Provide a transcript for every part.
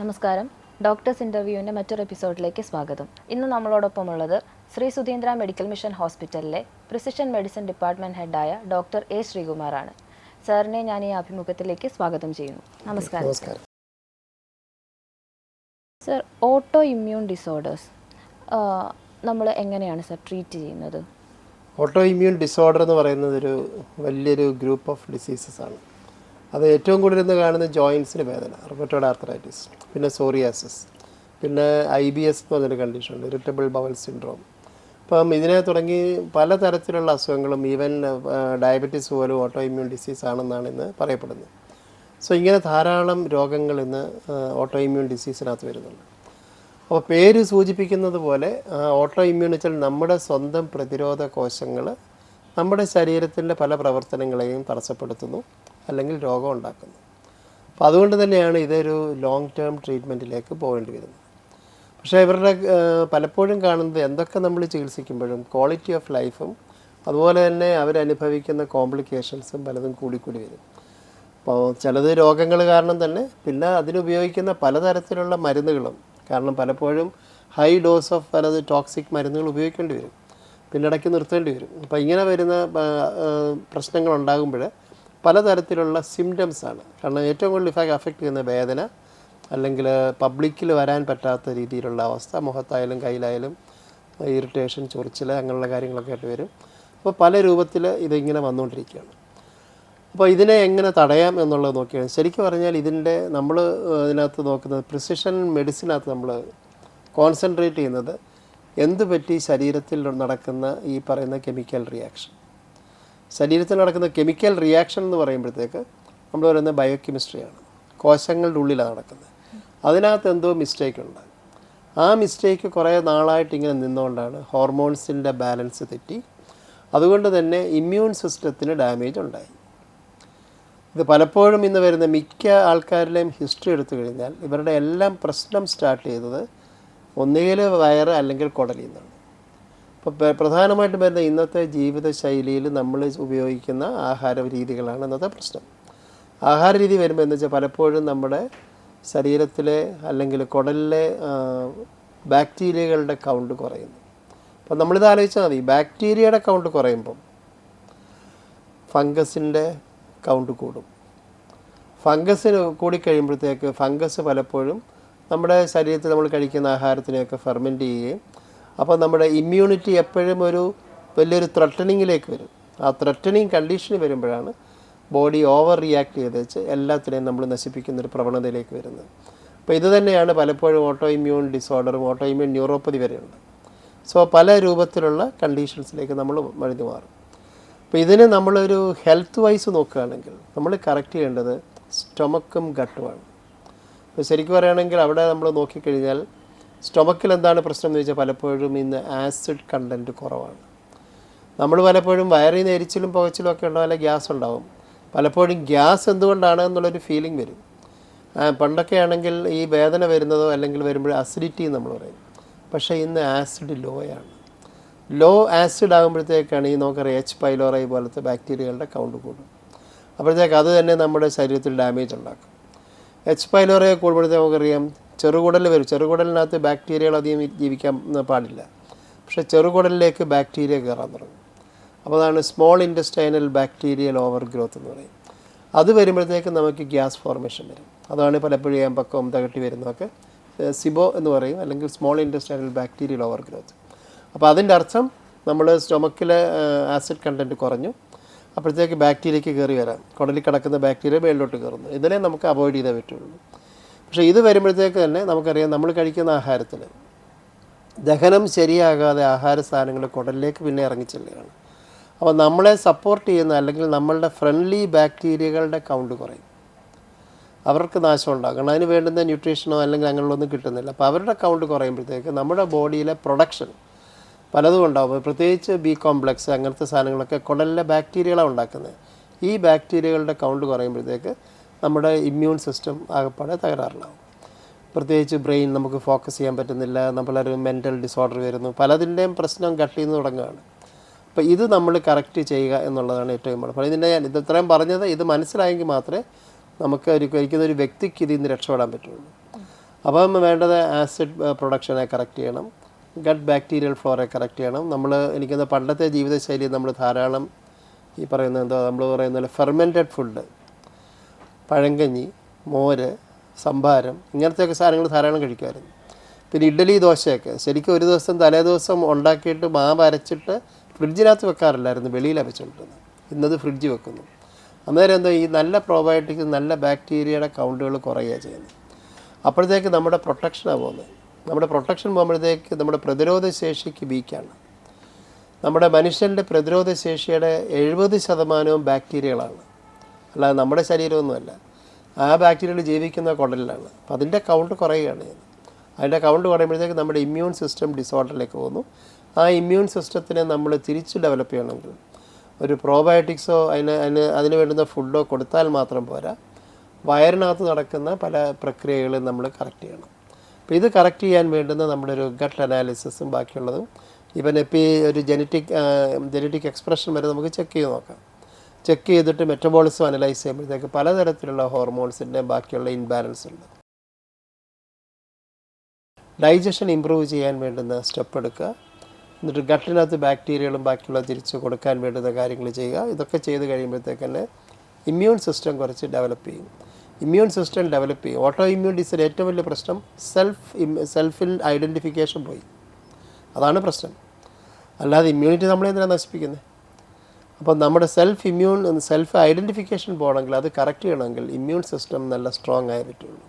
നമസ്കാരം. ഡോക്ടേഴ്സ് ഇന്റർവ്യൂവിന്റെ മറ്റൊരു എപ്പിസോഡിലേക്ക് സ്വാഗതം. ഇന്ന് നമ്മളോടൊപ്പം ഉള്ളത് ശ്രീ സുധീന്ദ്ര മെഡിക്കൽ മിഷൻ ഹോസ്പിറ്റലിലെ പ്രിസിഷൻ മെഡിസിൻ ഡിപ്പാർട്ട്മെന്റ് ഹെഡായ ഡോക്ടർ എ ശ്രീകുമാറാണ്. സാറിനെ ഞാൻ ഈ അഭിമുഖത്തിലേക്ക് സ്വാഗതം ചെയ്യുന്നു. നമസ്കാരം. നമസ്കാരം. സർ ഓട്ടോ ഇമ്മ്യൂൺ ഡിസോർഡേഴ്സ് നമ്മൾ എങ്ങനെയാണ് സർ ട്രീറ്റ് ചെയ്യുന്നത്? ഓട്ടോ ഇമ്മ്യൂൺ ഡിസോർഡർ എന്ന് പറയുന്നത് ഒരു വലിയൊരു ഗ്രൂപ്പ് ഓഫ് ഡിസീസസ് ആണ്. അത് ഏറ്റവും കൂടുതൽ ഇന്ന് കാണുന്ന ജോയിൻസിന് വേദന റിപ്പോർട്ടോഡ് ആർത്തറൈറ്റിസ് പിന്നെ സോറിയാസിസ് പിന്നെ ഐ ബി എസ് എന്ന് പറഞ്ഞൊരു കണ്ടീഷൻ ഉണ്ട് ഇറിറ്റബിൾ ബവൽ സിൻഡ്രോം അപ്പം ഇതിനെ തുടങ്ങി പല തരത്തിലുള്ള അസുഖങ്ങളും ഈവൻ ഡയബറ്റീസ് പോലും ഓട്ടോ ഇമ്മ്യൂൺ ഡിസീസ് ആണെന്നാണ് ഇന്ന് പറയപ്പെടുന്നത്. സോ ഇങ്ങനെ ധാരാളം രോഗങ്ങൾ ഇന്ന് ഓട്ടോ ഇമ്മ്യൂൺ ഡിസീസിനകത്ത് വരുന്നുണ്ട്. അപ്പോൾ പേര് സൂചിപ്പിക്കുന്നത് പോലെ ഓട്ടോ ഇമ്മ്യൂൺ വെച്ചാൽ നമ്മുടെ സ്വന്തം പ്രതിരോധ കോശങ്ങൾ നമ്മുടെ ശരീരത്തിന്റെ പല പ്രവർത്തനങ്ങളെയും തടസ്സപ്പെടുത്തുന്നു. അല്ലെങ്കിൽ രോഗം ഉണ്ടാക്കുന്നു. അപ്പോൾ അതുകൊണ്ട് തന്നെയാണ് ഇതൊരു ലോങ് ടേം ട്രീറ്റ്മെന്റിലേക്ക് പോകേണ്ടി വരുന്നത്. പക്ഷേ ഇവരുടെ പലപ്പോഴും കാണുന്നത് എന്തൊക്കെ നമ്മൾ ചികിത്സിക്കുമ്പോഴും ക്വാളിറ്റി ഓഫ് ലൈഫും അതുപോലെ തന്നെ അവരനുഭവിക്കുന്ന കോംപ്ലിക്കേഷൻസും പലതും കൂടിക്കൂടി വരും. അപ്പോൾ ചിലത് രോഗങ്ങൾ കാരണം തന്നെ പിന്നെ അതിനുപയോഗിക്കുന്ന പലതരത്തിലുള്ള മരുന്നുകളും കാരണം പലപ്പോഴും ഹൈ ഡോസ് ഓഫ് പലത് ടോക്സിക് മരുന്നുകൾ ഉപയോഗിക്കേണ്ടി വരും. പിന്നെ ഇടയ്ക്ക് നിർത്തേണ്ടി വരും. അപ്പോൾ ഇങ്ങനെ വരുന്ന പ്രശ്നങ്ങൾ ഉണ്ടാകുമ്പോൾ പലതരത്തിലുള്ള സിംറ്റംസ് ആണ്. കാരണം ഏറ്റവും കൂടുതൽ ഇഫാക്ട് അഫക്റ്റ് ചെയ്യുന്ന വേദന അല്ലെങ്കിൽ പബ്ലിക്കിൽ വരാൻ പറ്റാത്ത രീതിയിലുള്ള അവസ്ഥ മുഖത്തായാലും കയ്യിലായാലും ഇറിറ്റേഷൻ ചൊറിച്ചിൽ അങ്ങനെയുള്ള കാര്യങ്ങളൊക്കെ ആയിട്ട് വരും. അപ്പോൾ പല രൂപത്തിൽ ഇതിങ്ങനെ വന്നുകൊണ്ടിരിക്കുകയാണ്. അപ്പോൾ ഇതിനെ എങ്ങനെ തടയാം എന്നുള്ളത് നോക്കിയാണ് ശരിക്കും പറഞ്ഞാൽ ഇതിന്റെ നമ്മൾ ഇതിനകത്ത് നോക്കുന്നത് പ്രിസിഷൻ മെഡിസിനകത്ത് നമ്മൾ കോൺസെൻട്രേറ്റ് ചെയ്യുന്നത് എന്ത് പറ്റി ശരീരത്തിൽ നടക്കുന്ന ഈ പറയുന്ന കെമിക്കൽ റിയാക്ഷൻ ശരീരത്തിൽ നടക്കുന്ന കെമിക്കൽ റിയാക്ഷൻ എന്ന് പറയുമ്പോഴത്തേക്ക് നമ്മൾ പറയുന്നത് ബയോ കെമിസ്ട്രിയാണ് കോശങ്ങളുടെ ഉള്ളിലാണ് നടക്കുന്നത്. അതിനകത്ത് എന്തോ മിസ്റ്റേക്ക് ഉണ്ട്. ആ മിസ്റ്റേക്ക് കുറേ നാളായിട്ട് ഇങ്ങനെ നിന്നുകൊണ്ടാണ് ഹോർമോൺസിന്റെ ബാലൻസ് തെറ്റി. അതുകൊണ്ട് തന്നെ ഇമ്മ്യൂൺ സിസ്റ്റത്തിന് ഡാമേജ് ഉണ്ടായി. ഇത് പലപ്പോഴും ഇന്ന് വരുന്ന മിക്ക ആൾക്കാരിലെയും ഹിസ്റ്ററി എടുത്തു കഴിഞ്ഞാൽ ഇവരുടെ എല്ലാം പ്രശ്നം സ്റ്റാർട്ട് ചെയ്തത് ഒന്നുകിൽ വയറ് അല്ലെങ്കിൽ കുടലിൽ നിന്നാണ്. അപ്പോൾ പ്ര- പ്രധാനമായിട്ടും വരുന്ന ഇന്നത്തെ ജീവിതശൈലിയിൽ നമ്മൾ ഉപയോഗിക്കുന്ന ആഹാര രീതികളാണ് ഇന്നത്തെ പ്രശ്നം. ആഹാര രീതി വരുമ്പോൾ എന്ന് വെച്ചാൽ പലപ്പോഴും നമ്മുടെ ശരീരത്തിലെ അല്ലെങ്കിൽ കുടലിലെ ബാക്ടീരിയകളുടെ കൗണ്ട് കുറയുന്നു. അപ്പം നമ്മളിത് ആലോചിച്ചാൽ മതി. ബാക്ടീരിയയുടെ കൗണ്ട് കുറയുമ്പം ഫംഗസിന്റെ കൗണ്ട് കൂടും. ഫംഗസിന് കൂടിക്കഴിയുമ്പോഴത്തേക്ക് ഫംഗസ് പലപ്പോഴും നമ്മുടെ ശരീരത്തിൽ നമ്മൾ കഴിക്കുന്ന ആഹാരത്തിനെയൊക്കെ ഫെർമെന്റ് ചെയ്യുകയും അപ്പോൾ നമ്മുടെ ഇമ്മ്യൂണിറ്റി എപ്പോഴും ഒരു വലിയൊരു ത്രട്ടനിങ്ങിലേക്ക് വരും. ആ ത്രട്ടനിങ് കണ്ടീഷന് വരുമ്പോഴാണ് ബോഡി ഓവർ റിയാക്ട് ചെയ്ത് വെച്ച് എല്ലാത്തിനെയും നമ്മൾ നശിപ്പിക്കുന്ന ഒരു പ്രവണതയിലേക്ക് വരുന്നത്. അപ്പോൾ ഇത് തന്നെയാണ് പലപ്പോഴും ഓട്ടോ ഇമ്മ്യൂൺ ഡിസോർഡറും ഓട്ടോ ഇമ്മ്യൂൺ ന്യൂറോപ്പതി വരെയുണ്ട്. സോ പല രൂപത്തിലുള്ള കണ്ടീഷൻസിലേക്ക് നമ്മൾ മഴുതി മാറും. അപ്പോൾ ഇതിന് നമ്മളൊരു ഹെൽത്ത് വൈസ് നോക്കുകയാണെങ്കിൽ നമ്മൾ കറക്റ്റ് ചെയ്യേണ്ടത് സ്റ്റൊമക്കും ഗട്ടുമാണ് ശരിക്കും പറയുകയാണെങ്കിൽ അവിടെ നമ്മൾ നോക്കിക്കഴിഞ്ഞാൽ സ്റ്റൊമക്കിൽ എന്താണ് പ്രശ്നം എന്ന് ചോദിച്ചാൽ പലപ്പോഴും ഇന്ന് ആസിഡ് കണ്ടന്റ് കുറവാണ്. നമ്മൾ പലപ്പോഴും വയറിൽ നിന്ന് എരിച്ചിലും പുകച്ചിലും ഒക്കെ ഉണ്ടാവില്ല ഗ്യാസ് ഉണ്ടാവും. പലപ്പോഴും ഗ്യാസ് എന്തുകൊണ്ടാണ് എന്നുള്ളൊരു ഫീലിംഗ് വരും. പണ്ടൊക്കെ ആണെങ്കിൽ ഈ വേദന വരുന്നതോ അല്ലെങ്കിൽ വരുമ്പോൾ അസിഡിറ്റി നമ്മൾ പറയും. പക്ഷേ ഇന്ന് ആസിഡ് ലോ ആണ്. ലോ ആസിഡ് ആകുമ്പോഴത്തേക്കാണ് ഈ നമുക്കറിയാം എച്ച് പൈലോറൈ പോലത്തെ ബാക്ടീരിയകളുടെ കൗണ്ട് കൂടും അപ്പോഴത്തേക്ക് അത് തന്നെ നമ്മുടെ ശരീരത്തിൽ ഡാമേജ് ഉണ്ടാക്കും. എച്ച് പൈലോറയെ കൂടുമ്പോഴത്തേക്ക് നമുക്കറിയാം ചെറുകുടൽ വരും. ചെറുകുടലിനകത്ത് ബാക്ടീരിയകൾ അധികം ജീവിക്കാൻ പാടില്ല. പക്ഷേ ചെറുകുടലിലേക്ക് ബാക്ടീരിയ കയറാൻ തുടങ്ങും. അപ്പോൾ അതാണ് small intestinal bacterial overgrowth എന്ന് പറയും. അത് വരുമ്പോഴത്തേക്ക് നമുക്ക് ഗ്യാസ് ഫോർമേഷൻ വരും. അതാണ് പലപ്പോഴും ഏമ്പക്കവും തകട്ടി വരുന്നതൊക്കെ സിബോ എന്ന് പറയും അല്ലെങ്കിൽ small intestinal bacterial overgrowth അപ്പോൾ അതിന്റെ അർത്ഥം നമ്മൾ സ്റ്റൊമക്കിലെ ആസിഡ് കണ്ടന്റ് കുറഞ്ഞു. അപ്പോഴത്തേക്ക് ബാക്ടീരിയയ്ക്ക് കയറി വരാം. കുടലിൽ കിടക്കുന്ന ബാക്ടീരിയ മേളിലോട്ട് കയറുന്നു ഇതിനെ നമുക്ക് അവോയ്ഡ് ചെയ്തേ പറ്റുള്ളൂ. പക്ഷേ ഇത് വരുമ്പോഴത്തേക്ക് തന്നെ നമുക്കറിയാം നമ്മൾ കഴിക്കുന്ന ആഹാരത്തിൽ ദഹനം ശരിയാകാതെ ആഹാര സാധനങ്ങൾ കുടലിലേക്ക് പിന്നെ ഇറങ്ങിച്ചെല്ലുകയാണ്. അപ്പോൾ നമ്മളെ സപ്പോർട്ട് ചെയ്യുന്ന അല്ലെങ്കിൽ നമ്മളുടെ ഫ്രണ്ട്ലി ബാക്ടീരിയകളുടെ കൗണ്ട് കുറയും. അവർക്ക് നാശം ഉണ്ടാകും. അതിന് വേണ്ടുന്ന ന്യൂട്രീഷനോ അല്ലെങ്കിൽ അങ്ങനെയുള്ളൊന്നും കിട്ടുന്നില്ല. അപ്പോൾ അവരുടെ കൗണ്ട് കുറയുമ്പോഴത്തേക്ക് നമ്മുടെ ബോഡിയിലെ പ്രൊഡക്ഷൻ പലതും ഉണ്ടാവും. പ്രത്യേകിച്ച് ബി കോംപ്ലക്സ് അങ്ങനത്തെ സാധനങ്ങളൊക്കെ കുടലിലെ ബാക്ടീരിയകളാണ് ഉണ്ടാക്കുന്നത്. ഈ ബാക്ടീരിയകളുടെ കൗണ്ട് കുറയുമ്പോഴത്തേക്ക് നമ്മുടെ ഇമ്മ്യൂൺ സിസ്റ്റം ആകെപ്പാടെ തകരാറിലാവും. പ്രത്യേകിച്ച് ബ്രെയിൻ നമുക്ക് ഫോക്കസ് ചെയ്യാൻ പറ്റുന്നില്ല നമ്മളൊരു മെന്റൽ ഡിസോർഡർ വരുന്നു പലതിന്റെയും പ്രശ്നം കട്ടിൽ നിന്ന് തുടങ്ങുകയാണ്. അപ്പോൾ ഇത് നമ്മൾ കറക്റ്റ് ചെയ്യുക എന്നുള്ളതാണ് ഏറ്റവും ഇമ്പോർട്ടന്റ് ഇതിന്റെ ഞാൻ ഇത് ഇത്രയും പറഞ്ഞത് ഇത് മനസ്സിലായെങ്കിൽ മാത്രമേ നമുക്ക് ഒരു ഒരിക്കലും ഒരു വ്യക്തിക്ക് ഇതിൽ നിന്ന് രക്ഷപ്പെടാൻ പറ്റുള്ളൂ. അപ്പം വേണ്ടത് ആസിഡ് പ്രൊഡക്ഷനെ കറക്റ്റ് ചെയ്യണം. ഗട്ട് ബാക്ടീരിയൽ ഫ്ലോറെ കറക്റ്റ് ചെയ്യണം. നമ്മൾ എനിക്കൊന്ന് പണ്ടത്തെ ജീവിതശൈലി നമ്മൾ ധാരാളം ഈ പറയുന്ന എന്തോ നമ്മൾ പറയുന്ന ഫെർമെന്റഡ് ഫുഡ് പഴങ്കഞ്ഞി മോര് സംഭാരം ഇങ്ങനത്തെയൊക്കെ സാധനങ്ങൾ ധാരാളം കഴിക്കുമായിരുന്നു. പിന്നെ ഇഡ്ഡലി ദോശയൊക്കെ ശരിക്കും ഒരു ദിവസം തലേ ദിവസം ഉണ്ടാക്കിയിട്ട് മാവ് അരച്ചിട്ട് ഫ്രിഡ്ജിനകത്ത് വെക്കാറില്ലായിരുന്നു വെളിയിലാണ് വെച്ചുകൊണ്ടിരുന്നത് ഇന്നത് ഫ്രിഡ്ജ് വെക്കുന്നു. അന്നേരം എന്താ ഈ നല്ല പ്രോബയോട്ടിക്സ് നല്ല ബാക്ടീരിയയുടെ കൗണ്ടുകൾ കുറയുകയാണ് ചെയ്യുന്നത്. അപ്പോഴത്തേക്ക് നമ്മുടെ പ്രൊട്ടക്ഷനാണ് പോകുന്നത്. നമ്മുടെ പ്രൊട്ടക്ഷൻ പോകുമ്പോഴത്തേക്ക് നമ്മുടെ പ്രതിരോധ ശേഷിക്ക് വീക്കാണ്. നമ്മുടെ മനുഷ്യന്റെ പ്രതിരോധ ശേഷിയുടെ എഴുപത് ശതമാനവും ബാക്ടീരിയകളാണ്. അല്ലാതെ നമ്മുടെ ശരീരമൊന്നുമല്ല. ആ ബാക്ടീരിയകൾ ജീവിക്കുന്ന കുടലിലാണ്. അപ്പം അതിന്റെ കൗണ്ട് കുറയുകയാണ്. ചെയ്യുന്നത് അതിന്റെ കൗണ്ട് കുറയുമ്പോഴത്തേക്ക് നമ്മുടെ ഇമ്മ്യൂൺ സിസ്റ്റം ഡിസോർഡറിലേക്ക് പോകുന്നു. ആ ഇമ്മ്യൂൺ സിസ്റ്റത്തിനെ നമ്മൾ തിരിച്ച് ഡെവലപ്പ് ചെയ്യണമെങ്കിൽ ഒരു പ്രോബയോട്ടിക്സോ അതിന് അതിന് അതിന് വേണ്ടുന്ന ഫുഡോ കൊടുത്താൽ മാത്രം പോരാ. വയറിനകത്ത് നടക്കുന്ന പല പ്രക്രിയകളും നമ്മൾ കറക്റ്റ് ചെയ്യണം. അപ്പോൾ ഇത് കറക്റ്റ് ചെയ്യാൻ വേണ്ടുന്ന നമ്മുടെ ഒരു ഗട്ട് അനാലിസിസും ബാക്കിയുള്ളതും. ഇപ്പം എപ്പി ഒരു ജനറ്റിക് ജനറ്റിക് എക്സ്പ്രഷൻ വരെ നമുക്ക് ചെക്ക് ചെയ്ത് നോക്കാം. ചെക്ക് ചെയ്തിട്ട് മെറ്റബോളിസം അനലൈസ് ചെയ്യുമ്പോഴത്തേക്ക് പലതരത്തിലുള്ള ഹോർമോൺസിന്റെ ബാക്കിയുള്ള ഇൻബാലൻസ് ഉണ്ട്. ഡൈജഷൻ ഇമ്പ്രൂവ് ചെയ്യാൻ വേണ്ടുന്ന സ്റ്റെപ്പ് എടുക്കുക. എന്നിട്ട് ഗട്ടിനകത്ത് ബാക്ടീരിയകളും ബാക്കിയുള്ള തിരിച്ചു കൊടുക്കാൻ വേണ്ടുന്ന കാര്യങ്ങൾ ചെയ്യുക. ഇതൊക്കെ ചെയ്ത് കഴിയുമ്പോഴത്തേക്ക് തന്നെ ഇമ്മ്യൂൺ സിസ്റ്റം കുറച്ച് ഡെവലപ്പ് ചെയ്യും. ഇമ്മ്യൂൺ സിസ്റ്റം ഡെവലപ്പ് ചെയ്യും. ഓട്ടോ ഇമ്മ്യൂൺ ഡിസീസ് ഏറ്റവും വലിയ പ്രശ്നം സെൽഫ് സെൽഫിൽ ഐഡന്റിഫിക്കേഷൻ പോയി. അതാണ് പ്രശ്നം. അല്ലാതെ ഇമ്മ്യൂണിറ്റി നമ്മളെന്തിനാണ് നശിപ്പിക്കുന്നത് അപ്പോൾ നമ്മുടെ സെൽഫ് ഇമ്മ്യൂൺ സെൽഫ് ഐഡന്റിഫിക്കേഷൻ പോകണമെങ്കിൽ അത് കറക്റ്റ് ചെയ്യണമെങ്കിൽ ഇമ്മ്യൂൺ സിസ്റ്റം നല്ല സ്ട്രോങ് പറ്റുള്ളൂ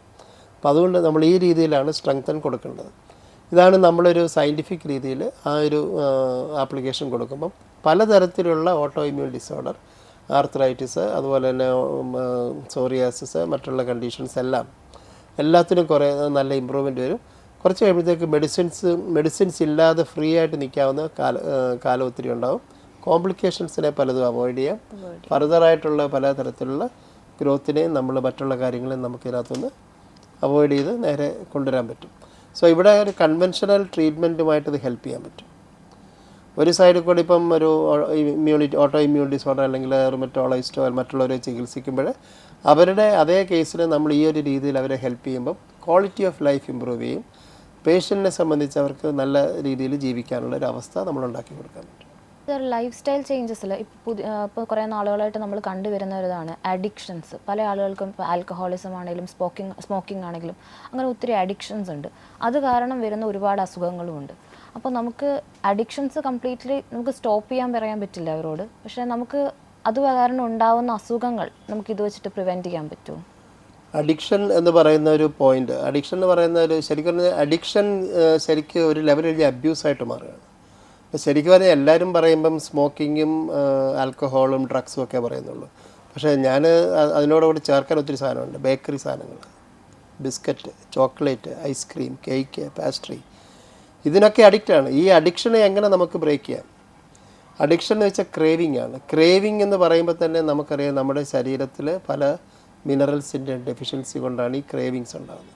അപ്പോൾ അതുകൊണ്ട് നമ്മൾ ഈ രീതിയിലാണ് സ്ട്രെങ്തൻ കൊടുക്കേണ്ടത്. ഇതാണ് നമ്മളൊരു സയന്റിഫിക് രീതിയിൽ ആ ഒരു ആപ്ലിക്കേഷൻ കൊടുക്കുമ്പം പലതരത്തിലുള്ള ഓട്ടോ ഇമ്മ്യൂൺ ഡിസോർഡർ ആർത്രൈറ്റിസ് അതുപോലെ തന്നെ സോറിയാസിസ് മറ്റുള്ള കണ്ടീഷൻസ് എല്ലാം എല്ലാത്തിനും കുറേ നല്ല ഇമ്പ്രൂവ്മെന്റ് വരും. കുറച്ച് കഴിയുമ്പോഴത്തേക്ക് മെഡിസിൻസ് മെഡിസിൻസ് ഇല്ലാതെ ഫ്രീ ആയിട്ട് നിൽക്കാവുന്ന കാല കാലം ഒത്തിരി ഉണ്ടാവും. കോംപ്ലിക്കേഷൻസിനെ പലതും അവോയ്ഡ് ചെയ്യാം. ഫർദറായിട്ടുള്ള പല തരത്തിലുള്ള ഗ്രോത്തിനെയും നമ്മൾ മറ്റുള്ള കാര്യങ്ങളെയും നമുക്ക് ഇതിനകത്തുനിന്ന് അവോയ്ഡ് ചെയ്ത് നേരെ കൊണ്ടുവരാൻ പറ്റും. സോ ഇവിടെ ഒരു കൺവെൻഷണൽ ട്രീറ്റ്മെന്റുമായിട്ട് ഇത് ഹെൽപ്പ് ചെയ്യാൻ പറ്റും. ഒരു സൈഡിൽ കൂടി ഇപ്പം ഒരു ഇമ്മ്യൂണിറ്റി ഓട്ടോ ഇമ്മ്യൂൺ ഡിസോർഡർ അല്ലെങ്കിൽ റിമറ്റോളജിസ്റ്റോ മറ്റുള്ളവരെ ചികിത്സിക്കുമ്പോൾ അവരുടെ അതേ കേസിൽ നമ്മൾ ഈ ഒരു രീതിയിൽ അവരെ ഹെൽപ്പ് ചെയ്യുമ്പം ക്വാളിറ്റി ഓഫ് ലൈഫ് ഇമ്പ്രൂവ് ചെയ്യും. പേഷ്യന്റിനെ സംബന്ധിച്ച് അവർക്ക് നല്ല രീതിയിൽ ജീവിക്കാനുള്ള ഒരു അവസ്ഥ നമ്മൾ ഉണ്ടാക്കി കൊടുക്കാൻ സർ ലൈഫ് സ്റ്റൈൽ ചേഞ്ചസിൽ ഇപ്പോൾ പുതിയ ഇപ്പോൾ കുറേ നാളുകളായിട്ട് നമ്മൾ കണ്ടുവരുന്ന ഒരിതാണ് അഡിക്ഷൻസ് പല ആളുകൾക്കും ഇപ്പോൾ ആൽക്കഹോളിസം ആണെങ്കിലും സ്മോക്കിംഗ് സ്മോക്കിംഗ് ആണെങ്കിലും അങ്ങനെ ഒത്തിരി അഡിക്ഷൻസ് ഉണ്ട്. അത് കാരണം വരുന്ന ഒരുപാട് അസുഖങ്ങളും ഉണ്ട്. അപ്പോൾ നമുക്ക് അഡിക്ഷൻസ് കംപ്ലീറ്റ്ലി നമുക്ക് സ്റ്റോപ്പ് ചെയ്യാൻ പറയാൻ പറ്റില്ല അവരോട്. പക്ഷേ നമുക്ക് അത് കാരണം ഉണ്ടാവുന്ന അസുഖങ്ങൾ നമുക്ക് ഇത് വെച്ചിട്ട് പ്രിവെന്റ് ചെയ്യാൻ പറ്റുമോ അഡിക്ഷൻ എന്ന് പറയുന്ന ഒരു പോയിന്റ് അഡിക്ഷൻ എന്ന് പറയുന്ന ഒരു ശരിക്കും അഡിക്ഷൻ ശരിക്കും ഒരു ലെവലിൽ അബ്യൂസായിട്ട് മാറുകയാണ്. ശരിക്കും പറഞ്ഞാൽ എല്ലാവരും പറയുമ്പം സ്മോക്കിങ്ങും ആൽക്കഹോളും ഡ്രഗ്സും ഒക്കെ പറയുന്നുള്ളൂ. പക്ഷേ ഞാൻ അതിനോടുകൂടി ചേർക്കാൻ ഒത്തിരി സാധനമുണ്ട്. ബേക്കറി സാധനങ്ങൾ. Biscuit chocolate ice cream cake pastry. ഇതിനൊക്കെ അഡിക്റ്റാണ് ഈ അഡിക്ഷനെ എങ്ങനെ നമുക്ക് ബ്രേക്ക് ചെയ്യാം? അഡിക്ഷൻ എന്ന് വെച്ചാൽ ക്രേവിംഗ് ആണ്. ക്രേവിംഗ് എന്ന് പറയുമ്പോൾ തന്നെ നമുക്കറിയാം നമ്മുടെ ശരീരത്തിൽ പല മിനറൽസിന്റെ ഡെഫിഷ്യൻസി കൊണ്ടാണ് ഈ ക്രേവിങ്സ് ഉണ്ടാകുന്നത്.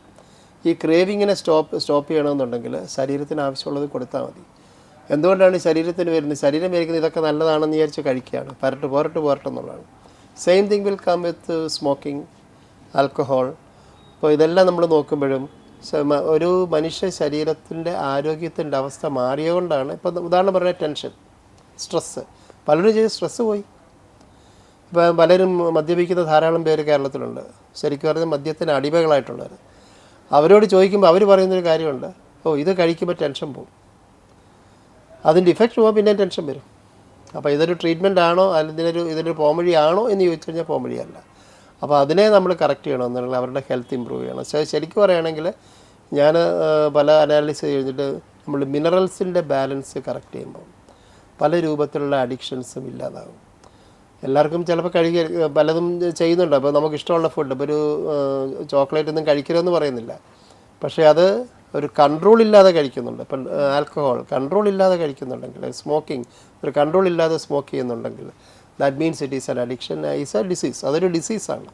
ഈ ക്രേവിങ്ങിനെ സ്റ്റോപ്പ് സ്റ്റോപ്പ് ചെയ്യണമെന്നുണ്ടെങ്കിൽ ശരീരത്തിന് ആവശ്യമുള്ളത് കൊടുത്താൽ മതി. എന്തുകൊണ്ടാണ് ശരീരത്തിന് വരുന്നത്? ശരീരം വരുന്നത് ഇതൊക്കെ നല്ലതാണെന്ന് വിചാരിച്ച് കഴിക്കുകയാണ്. പരട്ട് പോരട്ട് പോരട്ട് എന്നുള്ളതാണ്. Same thing will come with smoking alcohol അപ്പോൾ ഇതെല്ലാം നമ്മൾ നോക്കുമ്പോഴും ഒരു മനുഷ്യ ശരീരത്തിന്റെ ആരോഗ്യത്തിന്റെ അവസ്ഥ മാറിയതുകൊണ്ടാണ് ഇപ്പം ഉദാഹരണം പറഞ്ഞാൽ ടെൻഷൻ സ്ട്രെസ്സ് പലരും ചെയ്ത് സ്ട്രെസ്സ് പോയി. ഇപ്പം പലരും മദ്യപിക്കുന്ന ധാരാളം പേര് കേരളത്തിലുണ്ട്. ശരിക്കും പറഞ്ഞാൽ മദ്യത്തിന് അടിമകളായിട്ടുള്ളവർ അവരോട് ചോദിക്കുമ്പോൾ അവർ പറയുന്നൊരു കാര്യമുണ്ട്. ഓ ഇത് കഴിക്കുമ്പോൾ ടെൻഷൻ പോകും. അതിന്റെ ഇഫക്റ്റ് പോകുമ്പോൾ പിന്നെ ടെൻഷൻ വരും. അപ്പോൾ ഇതൊരു ട്രീറ്റ്മെന്റ് ആണോ? അല്ലെങ്കിൽ ഇതിനൊരു ഇതിനൊരു പോംവഴിയാണോ എന്ന് ചോദിച്ചു കഴിഞ്ഞാൽ പോംവഴിയല്ല അപ്പോൾ അതിനെ നമ്മൾ കറക്റ്റ് എന്നുണ്ടെങ്കിൽ അവരുടെ ഹെൽത്ത് ഇമ്പ്രൂവ് ചെയ്യണം. ശരിക്കും പറയുകയാണെങ്കിൽ ഞാൻ പല അനാലിസിസ് ചെയ്തിട്ട് നമ്മൾ മിനറൽസിന്റെ ബാലൻസ് കറക്റ്റ് ചെയ്യുമ്പോൾ പല രൂപത്തിലുള്ള അഡിക്ഷൻസും ഇല്ലാതാകും എല്ലാവർക്കും ചിലപ്പോൾ കഴിക്ക പലതും ചെയ്യുന്നുണ്ട്. അപ്പോൾ നമുക്ക് ഇഷ്ടമുള്ള ഫുഡ് ഇപ്പോൾ ഒരു ചോക്ലേറ്റ് ഒന്നും കഴിക്കരുതെന്ന് പറയുന്നില്ല. പക്ഷേ അത് ഒരു കൺട്രോൾ ഇല്ലാതെ കഴിക്കുന്നുണ്ട്. ഇപ്പം ആൽക്കഹോൾ കൺട്രോൾ ഇല്ലാതെ കഴിക്കുന്നുണ്ടെങ്കിൽ സ്മോക്കിംഗ് ഒരു കൺട്രോൾ ഇല്ലാതെ സ്മോക്ക് ചെയ്യുന്നുണ്ടെങ്കിൽ that means it is an addiction is a disease അതൊരു ഡിസീസാണ്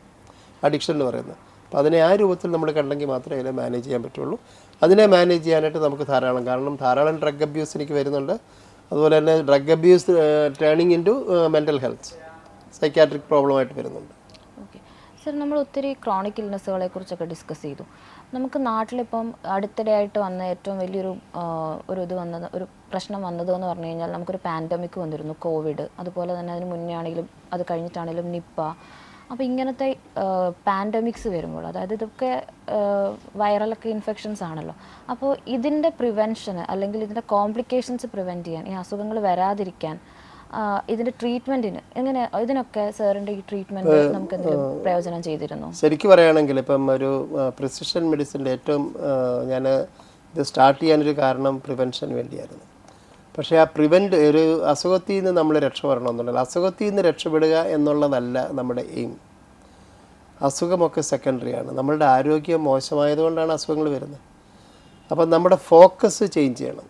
അഡിക്ഷൻ എന്ന് പറയുന്നത്. അപ്പോൾ അതിനെ ആ രൂപത്തിൽ നമ്മൾ കണ്ടെങ്കിൽ മാത്രമേ അതിനെ മാനേജ് ചെയ്യാൻ പറ്റുള്ളൂ. അതിനെ മാനേജ് ചെയ്യാനായിട്ട് നമുക്ക് ധാരാളം കാരണം ധാരാളം ഡ്രഗ് അബ്യൂസ് എനിക്ക് വരുന്നുണ്ട്. അതുപോലെ തന്നെ drug abuse turning into mental health psychiatric പ്രോബ്ലമായിട്ട് വരുന്നുണ്ട്. സർ നമ്മൾ ഒത്തിരി ക്രോണിക് ഇൽനെസ്സുകളെ കുറിച്ചൊക്കെ ഡിസ്കസ് ചെയ്തു. നമുക്ക് നാട്ടിലിപ്പം അടുത്തിടെയായിട്ട് വന്ന ഏറ്റവും വലിയൊരു ഒരു ഇത് വന്നത് ഒരു പ്രശ്നം വന്നത് എന്ന് പറഞ്ഞു കഴിഞ്ഞാൽ നമുക്കൊരു പാൻഡമിക് വന്നിരുന്നു കോവിഡ് അതുപോലെ തന്നെ അതിന് മുന്നേ ആണെങ്കിലും അത് കഴിഞ്ഞിട്ടാണെങ്കിലും നിപ്പ. അപ്പോൾ ഇങ്ങനത്തെ പാൻഡമിക്സ് വരുമ്പോൾ അതായത് ഇതൊക്കെ വൈറലൊക്കെ ഇൻഫെക്ഷൻസ് ആണല്ലോ. അപ്പോൾ ഇതിന്റെ പ്രിവെൻഷന് അല്ലെങ്കിൽ ഇതിന്റെ കോംപ്ലിക്കേഷൻസ് പ്രിവെന്റ് ചെയ്യാൻ ഈ അസുഖങ്ങൾ വരാതിരിക്കാൻ ആ, ട്രീറ്റ്മെന്റിന് എങ്ങനെ ഇതിനൊക്കെ സാറിന്റെ ഈ ട്രീറ്റ്മെന്റ് നമുക്ക് എന്തെങ്കിലും പ്രയോജനം ചെയ്തിരുന്നു? ശരിക്കും പറയുകയാണെങ്കിൽ ഇപ്പം ഒരു പ്രിസിഷൻ മെഡിസിന്റെ ഏറ്റവും ഞാൻ ഇത് സ്റ്റാർട്ട് ചെയ്യാനൊരു കാരണം പ്രിവെൻഷൻ വേണ്ടിയായിരുന്നു. പക്ഷേ ആ പ്രിവെന്റ് ഒരു അസുഖത്തിൽ നിന്ന് നമ്മൾ രക്ഷപ്പെടണം എന്നുള്ളത് അസുഖത്തിൽ നിന്ന് രക്ഷപ്പെടുക എന്നുള്ളതല്ല നമ്മുടെ എയിം അസുഖമൊക്കെ സെക്കൻഡറിയാണ് നമ്മളുടെ ആരോഗ്യം മോശമായതുകൊണ്ടാണ് അസുഖങ്ങൾ വരുന്നത്. അപ്പം നമ്മുടെ ഫോക്കസ് ചേഞ്ച് ചെയ്യണം.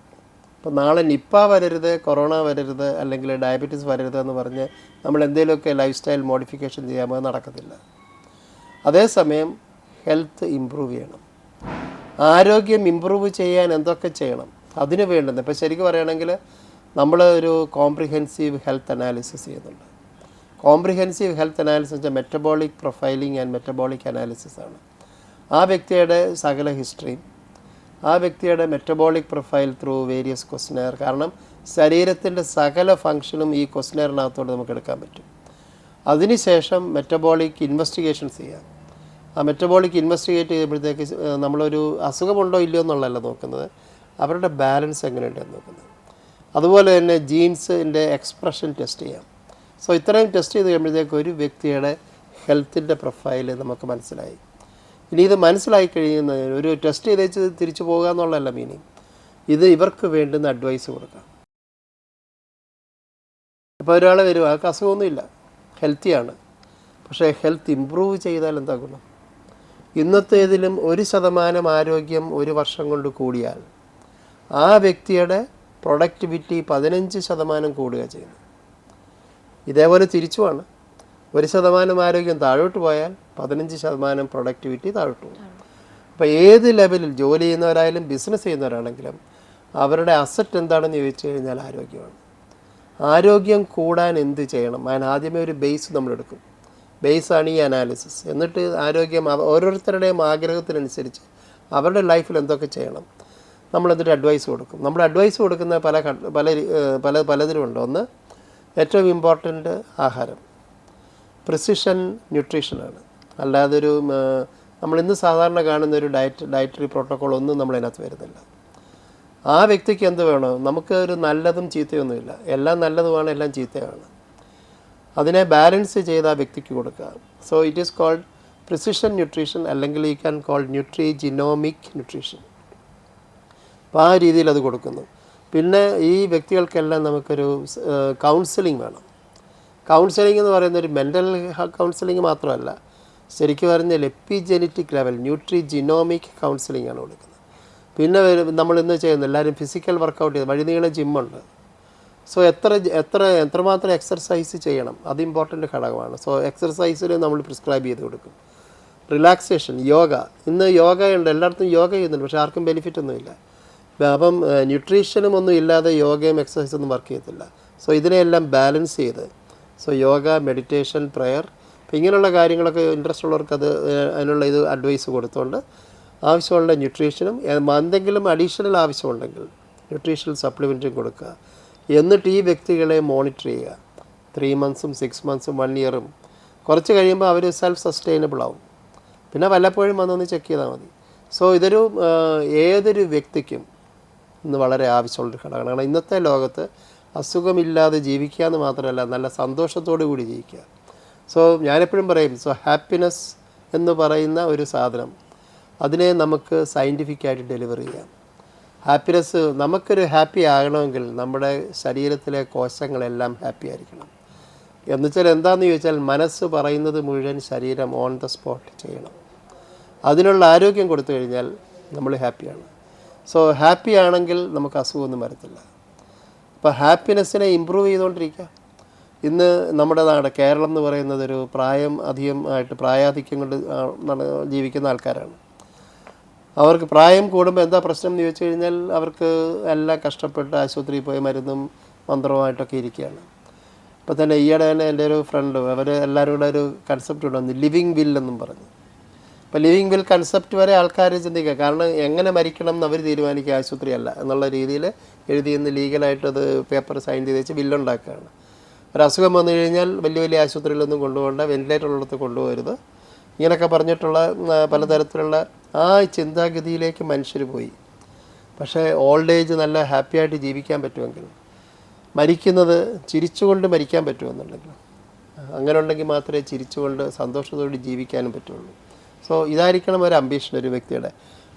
അപ്പോൾ നാളെ നിപ്പ വരരുത് കൊറോണ വരരുത് അല്ലെങ്കിൽ ഡയബറ്റീസ് വരരുത് എന്ന് പറഞ്ഞ് നമ്മൾ എന്തെങ്കിലുമൊക്കെ ലൈഫ് സ്റ്റൈൽ മോഡിഫിക്കേഷൻ ചെയ്യാമോ നടക്കത്തില്ല. അതേസമയം ഹെൽത്ത് ഇമ്പ്രൂവ് ചെയ്യണം. ആരോഗ്യം ഇമ്പ്രൂവ് ചെയ്യാൻ എന്തൊക്കെ ചെയ്യണം? അതിന് വേണ്ടുന്നത് ഇപ്പോൾ ശരിക്കും പറയുകയാണെങ്കിൽ നമ്മൾ ഒരു കോംപ്രിഹെൻസീവ് ഹെൽത്ത് അനാലിസിസ് ചെയ്യുന്നുണ്ട്. കോംപ്രിഹെൻസീവ് ഹെൽത്ത് അനാലിസിസ് വെച്ചാൽ metabolic profiling and metabolic analysis ആണ്. ആ വ്യക്തിയുടെ സകല ഹിസ്റ്ററിയും ആ വ്യക്തിയുടെ metabolic profile through various questionnaire കാരണം ശരീരത്തിന്റെ സകല ഫങ്ഷനും ഈ ക്വസ്റ്റനെയറിനകത്തോടെ നമുക്ക് എടുക്കാൻ പറ്റും. അതിനുശേഷം മെറ്റബോളിക് ഇൻവെസ്റ്റിഗേഷൻസ് ചെയ്യാം. ആ മെറ്റബോളിക് ഇൻവെസ്റ്റിഗേറ്റ് ചെയ്യുമ്പോഴത്തേക്ക് നമ്മളൊരു അസുഖമുണ്ടോ ഇല്ലയോ എന്നുള്ളതല്ല നോക്കുന്നത്. അവരുടെ ബാലൻസ് എങ്ങനെയുണ്ടെന്ന് നോക്കുന്നത്. അതുപോലെ തന്നെ ജീൻസിന്റെ എക്സ്പ്രഷൻ ടെസ്റ്റ് ചെയ്യാം. സോ ഇത്രയും ടെസ്റ്റ് ചെയ്ത് കഴിയുമ്പോഴത്തേക്ക് ഒരു വ്യക്തിയുടെ ഹെൽത്തിന്റെ പ്രൊഫൈൽ നമുക്ക് മനസ്സിലായി. ഇനി ഇത് മനസ്സിലായി കഴിയുന്നതിന് ഒരു ടെസ്റ്റ് ചെയ്തേച്ച് തിരിച്ചു പോകുക എന്നുള്ളതല്ല മീനിങ് ഇത് ഇവർക്ക് വേണ്ടുന്ന അഡ്വൈസ് കൊടുക്കാം. ഇപ്പോൾ ഒരാൾ വരും ആൾക്ക് അസുഖമൊന്നുമില്ല. ഹെൽത്തിയാണ് പക്ഷേ ഹെൽത്ത് ഇമ്പ്രൂവ് ചെയ്താൽ എന്താ ഗുണം? ഇന്നത്തേതിലും ഒരു ശതമാനം ആരോഗ്യം ഒരു വർഷം കൊണ്ട് കൂടിയാൽ ആ വ്യക്തിയുടെ പ്രൊഡക്ടിവിറ്റി പതിനഞ്ച് ശതമാനം കൂടുക ചെയ്യുന്നു. ഇതേപോലെ തിരിച്ചുമാണ് ഒരു ശതമാനം ആരോഗ്യം താഴോട്ട് പോയാൽ പതിനഞ്ച് ശതമാനം പ്രൊഡക്ടിവിറ്റി താഴോട്ട് പോകും. അപ്പോൾ ഏത് ലെവലിൽ ജോലി ചെയ്യുന്നവരായാലും ബിസിനസ് ചെയ്യുന്നവരാണെങ്കിലും അവരുടെ അസറ്റ് എന്താണെന്ന് ചോദിച്ചു കഴിഞ്ഞാൽ ആരോഗ്യമാണ്. ആരോഗ്യം കൂടാൻ എന്ത് ചെയ്യണം? അതിന് ആദ്യമേ ഒരു ബേസ് നമ്മളെടുക്കും ബേസാണ് ഈ അനാലിസിസ് എന്നിട്ട് ആരോഗ്യം ഓരോരുത്തരുടെയും ആഗ്രഹത്തിനനുസരിച്ച് അവരുടെ ലൈഫിൽ എന്തൊക്കെ ചെയ്യണം? നമ്മൾ എന്നിട്ട് അഡ്വൈസ് കൊടുക്കും. നമ്മൾ അഡ്വൈസ് കൊടുക്കുന്ന പല പല പല പലതിലുമുണ്ട്. ഒന്ന് ഏറ്റവും ഇമ്പോർട്ടന്റ് ആഹാരം. പ്രിസിഷൻ ന്യൂട്രീഷനാണ് അല്ലാതെ ഒരു നമ്മൾ ഇന്ന് സാധാരണ കാണുന്ന ഒരു ഡയറ്റ് ഡയറ്ററി പ്രോട്ടോക്കോൾ ഒന്നും നമ്മളതിനകത്ത് വരുന്നില്ല. ആ വ്യക്തിക്ക് എന്ത് വേണോ നമുക്ക് ഒരു നല്ലതും ചീത്തയൊന്നുമില്ല. എല്ലാം നല്ലതുമാണ് എല്ലാം ചീത്തയാണ്. അതിനെ ബാലൻസ് ചെയ്ത് ആ വ്യക്തിക്ക് കൊടുക്കുക. So it is called precision nutrition അല്ലെങ്കിൽ ഈ can called nutrigenomic nutrition അപ്പോൾ ആ രീതിയിൽ അത് കൊടുക്കുന്നു. പിന്നെ ഈ വ്യക്തികൾക്കെല്ലാം നമുക്കൊരു കൗൺസിലിംഗ് വേണം. കൗൺസിലിംഗ് എന്ന് പറയുന്ന ഒരു മെന്റൽ കൗൺസിലിംഗ് മാത്രമല്ല ശരിക്കും പറഞ്ഞാൽ epigenetic level nutrigenomic counselling ആണ് കൊടുക്കുന്നത്. പിന്നെ നമ്മൾ ഇന്ന് ചെയ്യുന്നത് എല്ലാവരും ഫിസിക്കൽ വർക്കൗട്ട് ചെയ്ത് വഴിനീളം ജിമ്മുണ്ട് സോ എത്ര എത്ര എത്രമാത്രം എക്സർസൈസ് ചെയ്യണം അത് ഇമ്പോർട്ടന്റ് ഘടകമാണ്. സോ എക്സർസൈസിൽ നമ്മൾ പ്രിസ്ക്രൈബ് ചെയ്ത് കൊടുക്കും. റിലാക്സേഷൻ യോഗ ഇന്ന് യോഗയുണ്ട് എല്ലായിടത്തും യോഗ ചെയ്യുന്നുണ്ട് പക്ഷേ ആർക്കും ബെനിഫിറ്റ് ഒന്നുമില്ല. അപ്പം ന്യൂട്രീഷനും ഒന്നും ഇല്ലാതെ യോഗയും എക്സസൈസും ഒന്നും വർക്ക് ചെയ്യത്തില്ല. സോ ഇതിനെയെല്ലാം ബാലൻസ് ചെയ്ത് സോ യോഗ മെഡിറ്റേഷൻ പ്രയർ അപ്പോൾ ഇങ്ങനെയുള്ള കാര്യങ്ങളൊക്കെ ഇൻട്രസ്റ്റ് ഉള്ളവർക്ക് അത് അതിനുള്ള ഇത് അഡ്വൈസ് കൊടുത്തുകൊണ്ട് ആവശ്യമുള്ള ന്യൂട്രീഷനും എന്തെങ്കിലും അഡീഷണൽ ആവശ്യമുണ്ടെങ്കിൽ ന്യൂട്രീഷണൽ സപ്ലിമെന്റും കൊടുക്കുക. എന്നിട്ട് ഈ വ്യക്തികളെ മോണിറ്റർ ചെയ്യുക. ത്രീ മന്ത്സും സിക്സ് മന്ത്സും വൺ ഇയറും കുറച്ച് കഴിയുമ്പോൾ അവർ സെൽഫ് സസ്റ്റൈനബിൾ ആവും. പിന്നെ വല്ലപ്പോഴും വന്നൊന്ന് ചെക്ക് ചെയ്താൽ മതി. സോ ഇതൊരു ഏതൊരു വ്യക്തിക്കും ഇന്ന് വളരെ ആവശ്യമുള്ളൊരു ഘടകമാണ്. ഇന്നത്തെ ലോകത്ത് അസുഖമില്ലാതെ ജീവിക്കുക എന്ന് മാത്രമല്ല നല്ല സന്തോഷത്തോടു കൂടി ജീവിക്കുക. സോ ഞാനെപ്പോഴും പറയും സോ ഹാപ്പിനെസ് എന്ന് പറയുന്ന ഒരു സാധനം അതിനെ നമുക്ക് സയന്റിഫിക്കായിട്ട് ഡെലിവർ ചെയ്യാം. ഹാപ്പിനെസ് നമുക്കൊരു ഹാപ്പി ആകണമെങ്കിൽ നമ്മുടെ ശരീരത്തിലെ കോശങ്ങളെല്ലാം ഹാപ്പി ആയിരിക്കണം. എന്നുവെച്ചാൽ എന്താണെന്ന് ചോദിച്ചാൽ മനസ്സ് പറയുന്നത് മുഴുവൻ ശരീരം ഓൺ ദ സ്പോട്ട് ചെയ്യണം. അതിനുള്ള ആരോഗ്യം കൊടുത്തു കഴിഞ്ഞാൽ നമ്മൾ ഹാപ്പിയാണ് സോ ഹാപ്പി ആണെങ്കിൽ നമുക്ക് അസുഖമൊന്നും വരത്തില്ല. അപ്പോൾ ഹാപ്പിനെസ്സിനെ ഇമ്പ്രൂവ് ചെയ്തുകൊണ്ടിരിക്കുക. ഇന്ന് നമ്മുടെ നാട് കേരളം എന്ന് പറയുന്നത് ഒരു പ്രായം അധികം ആയിട്ട് പ്രായാധിക്യം കൊണ്ട് ജീവിക്കുന്ന ആൾക്കാരാണ്. അവർക്ക് പ്രായം കൂടുമ്പോൾ എന്താ പ്രശ്നം എന്ന് ചോദിച്ചു കഴിഞ്ഞാൽ അവർക്ക് എല്ലാം കഷ്ടപ്പെട്ട് ആശുപത്രിയിൽ പോയി മരുന്നും മന്ത്രവുമായിട്ടൊക്കെ ഇരിക്കുകയാണ്. ഇപ്പോൾ തന്നെ ഈയിടെ തന്നെ എന്റെ ഒരു ഫ്രണ്ട് അവർ എല്ലാവരും കൂടെ ഒരു കൺസെപ്റ്റ് ഉണ്ടായിരുന്നു ലിവിങ് വിൽ എന്നും പറഞ്ഞു. ഇപ്പോൾ ലിവിങ് വിൽ കൺസെപ്റ്റ് വരെ ആൾക്കാർ ചിന്തിക്കുക. കാരണം എങ്ങനെ മരിക്കണം എന്ന് അവർ തീരുമാനിക്കുക ആശുപത്രിയല്ല എന്നുള്ള രീതിയിൽ എഴുതി ലീഗലായിട്ടത് പേപ്പർ സൈൻ ചെയ്ത് വെച്ച് ബില്ലുണ്ടാക്കുകയാണ് ഒരു അസുഖം വന്നു കഴിഞ്ഞാൽ വലിയ വലിയ ആശുപത്രിയിലൊന്നും കൊണ്ടുപോകേണ്ട വെന്റിലേറ്റർ ഉള്ളിടത്ത് കൊണ്ടുപോകരുത്. ഇങ്ങനെയൊക്കെ പറഞ്ഞിട്ടുള്ള പലതരത്തിലുള്ള ആ ചിന്താഗതിയിലേക്ക് മനുഷ്യർ പോയി. പക്ഷേ ഓൾഡ് ഏജ് നല്ല ഹാപ്പി ആയിട്ട് ജീവിക്കാൻ പറ്റുമെങ്കിൽ മരിക്കുന്നത് ചിരിച്ചുകൊണ്ട് മരിക്കാൻ പറ്റുമെന്നുണ്ടെങ്കിൽ അങ്ങനെ ഉണ്ടെങ്കിൽ മാത്രമേ ചിരിച്ചുകൊണ്ട് സന്തോഷത്തോടെ ജീവിക്കാനും പറ്റുള്ളൂ. സോ ഇതായിരിക്കണം ഒരു അംബീഷൻ ഒരു വ്യക്തിയുടെ.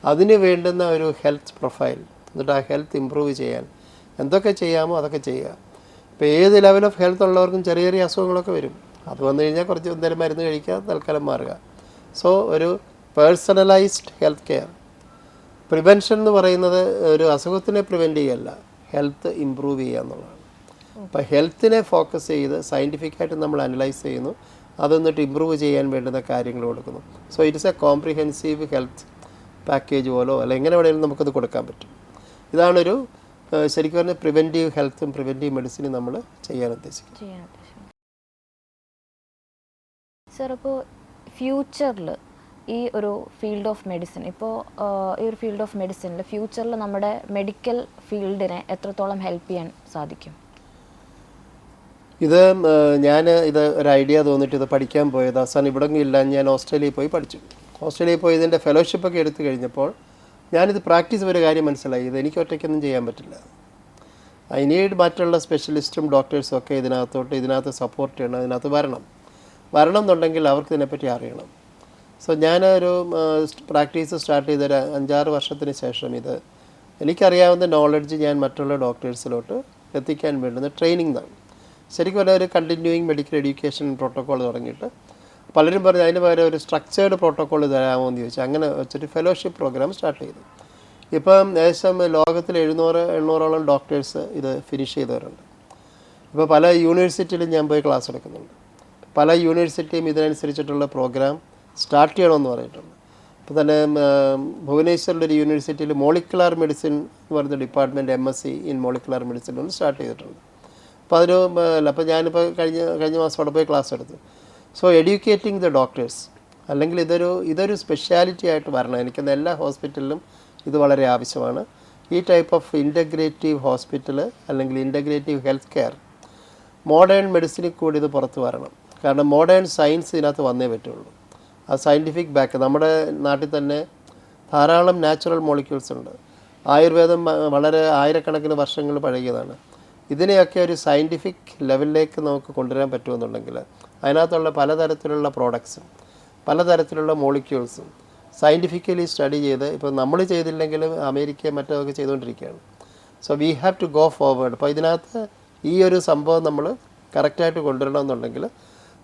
അതിന് വേണ്ടുന്ന ഒരു ഹെൽത്ത് പ്രൊഫൈൽ എന്നിട്ട് ആ ഹെൽത്ത് ഇമ്പ്രൂവ് ചെയ്യാൻ. എന്തൊക്കെ ചെയ്യാമോ അതൊക്കെ ചെയ്യുക. ഇപ്പോൾ ഏത് ലെവൽ ഓഫ് ഹെൽത്ത് ഉള്ളവർക്കും ചെറിയ ചെറിയ അസുഖങ്ങളൊക്കെ വരും. അത് വന്നു കഴിഞ്ഞാൽ കുറച്ച് എന്തെങ്കിലും മരുന്ന് കഴിക്കുക തൽക്കാലം മാറുക. സോ ഒരു പേഴ്സണലൈസ്ഡ് ഹെൽത്ത് കെയർ പ്രിവെൻഷൻ എന്ന് പറയുന്നത് ഒരു അസുഖത്തിനെ പ്രിവെന്റ് ചെയ്യല്ല. ഹെൽത്ത് ഇമ്പ്രൂവ് ചെയ്യുക എന്നുള്ളതാണ്. അപ്പോൾ ഹെൽത്തിനെ ഫോക്കസ് ചെയ്ത് സയന്റിഫിക്കായിട്ട് നമ്മൾ അനലൈസ് ചെയ്യുന്നു. അതൊന്നിട്ട് ഇമ്പ്രൂവ് ചെയ്യാൻ വേണ്ടുന്ന കാര്യങ്ങൾ കൊടുക്കുന്നു. So it's a comprehensive health package പോലോ അല്ലെങ്കിൽ എങ്ങനെ വേണമെങ്കിലും നമുക്കത് കൊടുക്കാൻ പറ്റും. ഇതാണൊരു ശരിക്കും പറഞ്ഞാൽ പ്രിവെന്റീവ് ഹെൽത്തും പ്രിവെന്റീവ് മെഡിസിനും നമ്മൾ ചെയ്യാൻ ഉദ്ദേശിക്കുന്നത്. സർ അപ്പോൾ ഫ്യൂച്ചറിൽ ഈ ഒരു ഫീൽഡ് ഓഫ് മെഡിസിൻ ഇപ്പോൾ ഈ ഒരു ഫീൽഡ് ഓഫ് മെഡിസിനിൽ ഫ്യൂച്ചറിൽ നമ്മുടെ മെഡിക്കൽ ഫീൽഡിനെ എത്രത്തോളം ഹെൽപ്പ് ചെയ്യാൻ സാധിക്കും? ഇത് ഞാൻ ഇത് ഒരു ഐഡിയ തോന്നിയിട്ട് ഇത് പഠിക്കാൻ പോയത്. അവസാനം ഇവിടെ ഇല്ല ഞാൻ ഓസ്ട്രേലിയയിൽ പോയി പഠിച്ചു. ഓസ്ട്രേലിയയിൽ പോയി ഇതിന്റെ ഫെലോഷിപ്പൊക്കെ എടുത്തു കഴിഞ്ഞപ്പോൾ ഞാനിത് പ്രാക്ടീസ് ഒരു കാര്യം മനസ്സിലായി. ഇത് എനിക്ക് ഒറ്റയ്ക്കൊന്നും ചെയ്യാൻ പറ്റില്ല. ഐ നീഡ് മറ്റുള്ള സ്പെഷ്യലിസ്റ്റും ഡോക്ടേഴ്സും ഒക്കെ ഇതിനകത്തോട്ട് ഇതിനകത്ത് സപ്പോർട്ട് ചെയ്യണം ഇതിനകത്ത് വരണം. വരണം എന്നുണ്ടെങ്കിൽ അവർക്ക് ഇതിനെപ്പറ്റി അറിയണം. സോ ഞാനൊരു പ്രാക്ടീസ് സ്റ്റാർട്ട് ചെയ്തൊരു അഞ്ചാറ് വർഷത്തിന് ശേഷം ഇത് എനിക്കറിയാവുന്ന നോളജ് ഞാൻ മറ്റുള്ള ഡോക്ടേഴ്സിലോട്ട് എത്തിക്കാൻ വേണ്ടുന്ന ട്രെയിനിങ് ആണ് ശരിക്കും പറഞ്ഞാൽ ഒരു കണ്ടിന്യൂയിങ് മെഡിക്കൽ എഡ്യൂക്കേഷൻ പ്രോട്ടോക്കോൾ തുടങ്ങിയിട്ട് പലരും പറഞ്ഞു അതിന് പകരം ഒരു സ്ട്രക്ചേർഡ് പ്രോട്ടോക്കോൾ തരാമോ എന്ന് ചോദിച്ചു. അങ്ങനെ വെച്ചൊരു ഫെലോഷിപ്പ് പ്രോഗ്രാം സ്റ്റാർട്ട് ചെയ്തു. ഇപ്പം ഏകദേശം ലോകത്തിൽ എഴുന്നൂറ് എണ്ണൂറോളം ഡോക്ടേഴ്സ് ഇത് ഫിനിഷ് ചെയ്തവരുണ്ട്. ഇപ്പോൾ പല യൂണിവേഴ്സിറ്റിയിലും ഞാൻ പോയി ക്ലാസ് എടുക്കുന്നുണ്ട്. പല യൂണിവേഴ്സിറ്റിയും ഇതിനനുസരിച്ചിട്ടുള്ള പ്രോഗ്രാം സ്റ്റാർട്ട് ചെയ്യണമെന്ന് പറഞ്ഞിട്ടുണ്ട്. ഇപ്പോൾ തന്നെ ഭുവനേശ്വറിലെ ഒരു യൂണിവേഴ്സിറ്റിയിൽ മോളിക്കുലാർ മെഡിസിൻ എന്ന് പറയുന്ന department M S C in molecular medicine ഒന്ന് സ്റ്റാർട്ട് ചെയ്തിട്ടുണ്ട്. അപ്പോൾ അതിന് അല്ല അപ്പോൾ ഞാനിപ്പോൾ കഴിഞ്ഞ കഴിഞ്ഞ മാസം അവിടെ പോയി ക്ലാസ് എടുത്തു. സോ എഡ്യൂക്കേറ്റിംഗ് ദ ഡോക്ടേഴ്സ് അല്ലെങ്കിൽ ഇതൊരു ഇതൊരു സ്പെഷ്യാലിറ്റി ആയിട്ട് വരണം. എനിക്ക് എല്ലാ ഹോസ്പിറ്റലിലും ഇത് വളരെ ആവശ്യമാണ്. ഈ ടൈപ്പ് ഓഫ് ഇന്റഗ്രേറ്റീവ് ഹോസ്പിറ്റൽ അല്ലെങ്കിൽ ഇന്റഗ്രേറ്റീവ് ഹെൽത്ത് കെയർ മോഡേൺ മെഡിസിനിൽ കൂടി ഇത് പുറത്ത് വരണം. കാരണം മോഡേൺ സയൻസ് ഇതിനകത്ത് വന്നേ പറ്റുള്ളൂ. ആ സയന്റിഫിക് ബാക്ക് നമ്മുടെ നാട്ടിൽ തന്നെ ധാരാളം നാച്ചുറൽ മോളിക്യൂൾസ് ഉണ്ട്. ആയുർവേദം വളരെ ആയിരക്കണക്കിന് വർഷങ്ങൾ പഴകിയതാണ്. ഇതിനെയൊക്കെ ഒരു സയന്റിഫിക് ലെവലിലേക്ക് നമുക്ക് കൊണ്ടുവരാൻ പറ്റുമെന്നുണ്ടെങ്കിൽ അതിനകത്തുള്ള പലതരത്തിലുള്ള പ്രോഡക്ട്സും പലതരത്തിലുള്ള മോളിക്യൂൾസും സയന്റിഫിക്കലി സ്റ്റഡി ചെയ്ത് ഇപ്പോൾ നമ്മൾ ചെയ്തില്ലെങ്കിലും അമേരിക്ക മറ്റൊക്കെ ചെയ്തുകൊണ്ടിരിക്കുകയാണ്. So we have to go forward അപ്പോൾ ഇതിനകത്ത് ഈ ഒരു സംഭവം നമ്മൾ കറക്റ്റായിട്ട് കൊണ്ടുവരണമെന്നുണ്ടെങ്കിൽ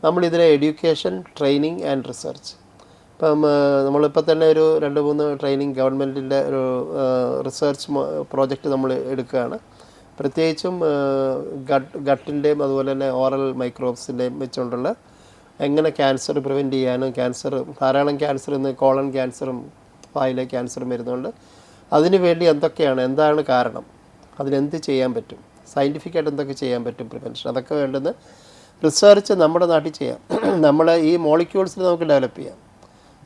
നമ്മളിതിനെ എഡ്യൂക്കേഷൻ ട്രെയിനിങ് ആൻഡ് റിസർച്ച് ഇപ്പം നമ്മളിപ്പോൾ തന്നെ ഒരു രണ്ട് മൂന്ന് ട്രെയിനിങ് ഗവൺമെന്റിന്റെ ഒരു റിസർച്ച് പ്രോജക്റ്റ് നമ്മൾ എടുക്കുകയാണ്. പ്രത്യേകിച്ചും ഗട്ട് ഗട്ടിന്റെയും അതുപോലെ തന്നെ ഓറൽ മൈക്രോബ്സിന്റെയും വെച്ചുകൊണ്ടുള്ള എങ്ങനെ ക്യാൻസർ പ്രിവെന്റ് ചെയ്യാനും ക്യാൻസർ ധാരാളം ക്യാൻസർ ഇന്ന് കോളൺ ക്യാൻസറും വായിലെ ക്യാൻസറും വരുന്നുണ്ട്. അതിനു വേണ്ടി എന്തൊക്കെയാണ് എന്താണ് കാരണം? അതിനെന്ത് ചെയ്യാൻ പറ്റും? സയന്റിഫിക്കായിട്ട് എന്തൊക്കെ ചെയ്യാൻ പറ്റും പ്രിവെൻഷൻ? അതൊക്കെ വേണ്ടുന്ന റിസർച്ച് നമ്മുടെ നാട്ടിൽ ചെയ്യാം. നമ്മൾ ഈ മോളിക്യൂൾസിൽ നമുക്ക് ഡെവലപ്പ് ചെയ്യാം.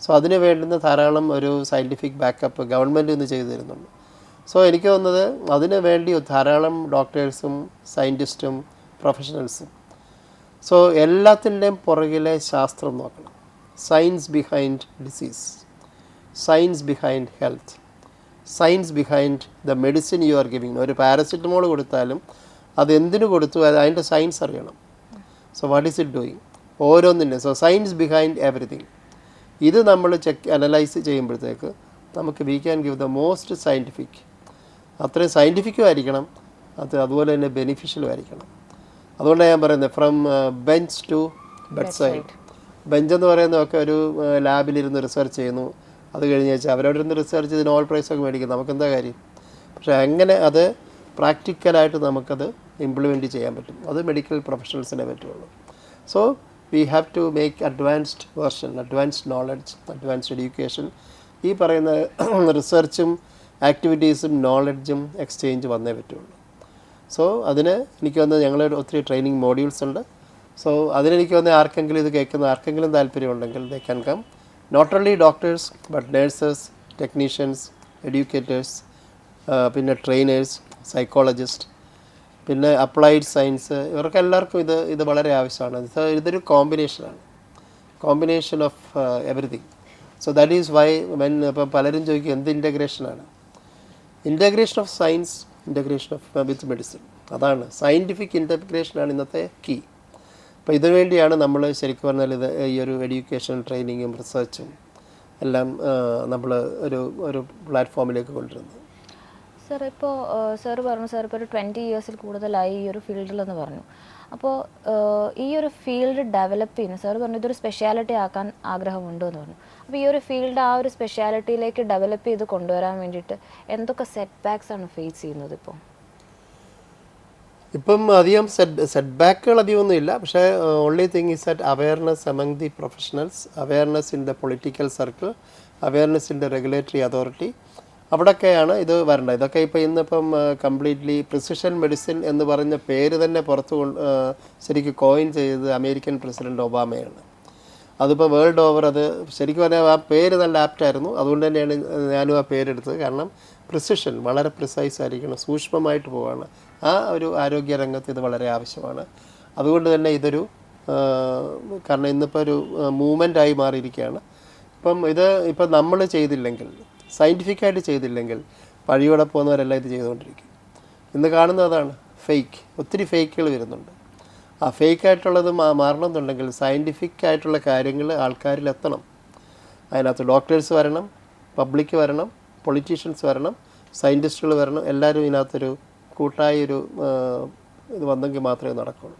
സോ അതിന് വേണ്ടുന്ന ധാരാളം ഒരു സയന്റിഫിക് ബാക്കപ്പ് ഗവൺമെന്റ് ഇന്ന് ചെയ്തു തരുന്നുണ്ട്. സോ എനിക്ക് തോന്നുന്നത് അതിന് വേണ്ടി ധാരാളം ഡോക്ടേഴ്സും സയന്റിസ്റ്റും പ്രൊഫഷണൽസും സോ എല്ലാത്തിന്റെയും പുറകിലെ ശാസ്ത്രം നോക്കണം. Science behind disease science behind health science behind the medicine you are giving ഒരു പാരസിറ്റമോൾ കൊടുത്താലും അത് എന്തിനു കൊടുത്തു? അത് അതിന്റെ സയൻസ് അറിയണം. So what is it doing ഓരോന്നിന്റെ so science behind everything ഇത് നമ്മൾ ചെക്ക് അനലൈസ് ചെയ്യുമ്പോഴത്തേക്ക് നമുക്ക് we can give the most scientific അത്രയും സയന്റിഫിക്കും ആയിരിക്കണം അത് അതുപോലെ തന്നെ ബെനിഫിഷ്യലും ആയിരിക്കണം അതുകൊണ്ടാണ് ഞാൻ പറയുന്നത് from bench to bedside bench എന്ന് പറയുന്നതൊക്കെ ഒരു ലാബിലിരുന്ന് റിസർച്ച് ചെയ്യുന്നു. അത് കഴിഞ്ഞ് വെച്ചാൽ അവരവിടെ ഇരുന്ന് റിസർച്ച് ചെയ്ത് ഒക്കെ മേടിക്കും നമുക്കെന്താ കാര്യം? പക്ഷേ എങ്ങനെ അത് പ്രാക്ടിക്കലായിട്ട് നമുക്കത് ഇംപ്ലിമെന്റ് ചെയ്യാൻ പറ്റും. അത് മെഡിക്കൽ പ്രൊഫഷണൽസിനെ പറ്റുള്ളൂ. So we have to make advanced version advanced knowledge advanced education ഈ പറയുന്ന റിസർച്ചും ആക്ടിവിറ്റീസും നോളജും എക്സ്ചേഞ്ച് വന്നേ പറ്റുള്ളൂ. സോ അതിന് എനിക്ക് വന്ന് ഞങ്ങൾ ഒത്തിരി ട്രെയിനിങ് മോഡ്യൂൾസ് ഉണ്ട്. സോ അതിനെനിക്ക് വന്ന് ആർക്കെങ്കിലും ഇത് കേൾക്കുന്ന ആർക്കെങ്കിലും താല്പര്യമുണ്ടെങ്കിൽ they can come not only doctors but nurses technicians educators പിന്നെ ട്രെയിനേഴ്സ് സൈക്കോളജിസ്റ്റ് പിന്നെ അപ്ലൈഡ് സയൻസ് ഇവർക്ക് എല്ലാവർക്കും ഇത് ഇത് വളരെ ആവശ്യമാണ്. ഇതൊരു കോമ്പിനേഷനാണ് combination of everything so that is why when ഇപ്പം പലരും ചോദിക്കും എന്ത് ഇന്റഗ്രേഷനാണ് integration of science integration of with medicine അതാണ്. സയന്റിഫിക് ഇന്റഗ്രേഷനാണ് ഇന്നത്തെ കീ അപ്പോൾ ഇതിനുവേണ്ടിയാണ് നമ്മൾ ശരിക്കും പറഞ്ഞാൽ ഇത് ഈ ഒരു എഡ്യൂക്കേഷൻ ട്രെയിനിങ്ങും റിസർച്ചും എല്ലാം നമ്മൾ ഒരു ഒരു പ്ലാറ്റ്ഫോമിലേക്ക് കൊണ്ടുവരുന്നത്. സർ ഇപ്പോൾ സാർ പറഞ്ഞു സാർ ഇപ്പോൾ ഒരു ട്വന്റി ഇയേഴ്സിൽ കൂടുതലായി ഈ ഒരു ഫീൽഡിലെന്ന് പറഞ്ഞു. അപ്പോൾ ഈ ഒരു ഫീൽഡ് ഡെവലപ്പ് ചെയ്യുന്ന സാർ പറഞ്ഞു ഇതൊരു സ്പെഷ്യാലിറ്റി ആക്കാൻ ആഗ്രഹമുണ്ട് എന്ന് പറഞ്ഞു. അപ്പോൾ ഈ ഒരു ഫീൽഡ് ആ ഒരു സ്പെഷ്യാലിറ്റിയിലേക്ക് ഡെവലപ്പ് ചെയ്ത് കൊണ്ടുവരാൻ വേണ്ടിയിട്ട് എന്തൊക്കെ സെറ്റ് ബാക്ക്സ് ആണ് ഫേസ് ചെയ്യുന്നത് ഇപ്പോൾ ഇപ്പം അധികം സെറ്റ് സെറ്റ് ബാക്കുകൾ അധികമൊന്നും ഇല്ല പക്ഷേ only thing is that awareness among the professionals awareness in the political circle awareness in the regulatory authority അവിടെയൊക്കെയാണ് ഇത് വരേണ്ടത്. ഇതൊക്കെ ഇപ്പോൾ ഇന്നിപ്പം കംപ്ലീറ്റ്ലി പ്രിസിഷൻ മെഡിസിൻ എന്ന് പറഞ്ഞ പേര് തന്നെ പുറത്തു ശരിക്കും കോയിൻ ചെയ്തത് അമേരിക്കൻ പ്രസിഡന്റ് ഒബാമയാണ്. അതിപ്പോൾ വേൾഡ് ഓവർ അത് ശരിക്കും പറഞ്ഞാൽ ആ പേര് നല്ല ആപ്റ്റായിരുന്നു അതുകൊണ്ട് തന്നെയാണ് ഞാനും ആ പേരെടുത്തത് കാരണം പ്രിസിഷൻ വളരെ പ്രിസൈസ് ആയിരിക്കണം സൂക്ഷ്മമായിട്ട് പോവാണ്. ആ ഒരു ആരോഗ്യ രംഗത്ത് ഇത് വളരെ ആവശ്യമാണ്. അതുകൊണ്ട് തന്നെ ഇതൊരു കാരണം ഇന്നിപ്പോൾ ഒരു മൂവ്മെന്റായി മാറിയിരിക്കുകയാണ്. ഇപ്പം ഇത് ഇപ്പം നമ്മൾ ചെയ്തില്ലെങ്കിൽ സയന്റിഫിക്കായിട്ട് ചെയ്തില്ലെങ്കിൽ വഴിയോടെ പോകുന്നവരെല്ലാം ഇത് ചെയ്തുകൊണ്ടിരിക്കും. ഇന്ന് കാണുന്നത് അതാണ്. ഫേക്ക് ഒത്തിരി ഫേക്കുകൾ വരുന്നുണ്ട്. ആ ഫേക്കായിട്ടുള്ളത് മാറണമെന്നുണ്ടെങ്കിൽ സയന്റിഫിക് ആയിട്ടുള്ള കാര്യങ്ങൾ ആൾക്കാരിൽ എത്തണം. അതിനകത്ത് ഡോക്ടേഴ്സ് വരണം പബ്ലിക് വരണം പൊളിറ്റീഷ്യൻസ് വരണം സയന്റിസ്റ്റുകൾ വരണം. എല്ലാവരും ഇതിനകത്തൊരു കൂട്ടായൊരു ഇത് വന്നെങ്കിൽ മാത്രമേ നടക്കുള്ളൂ.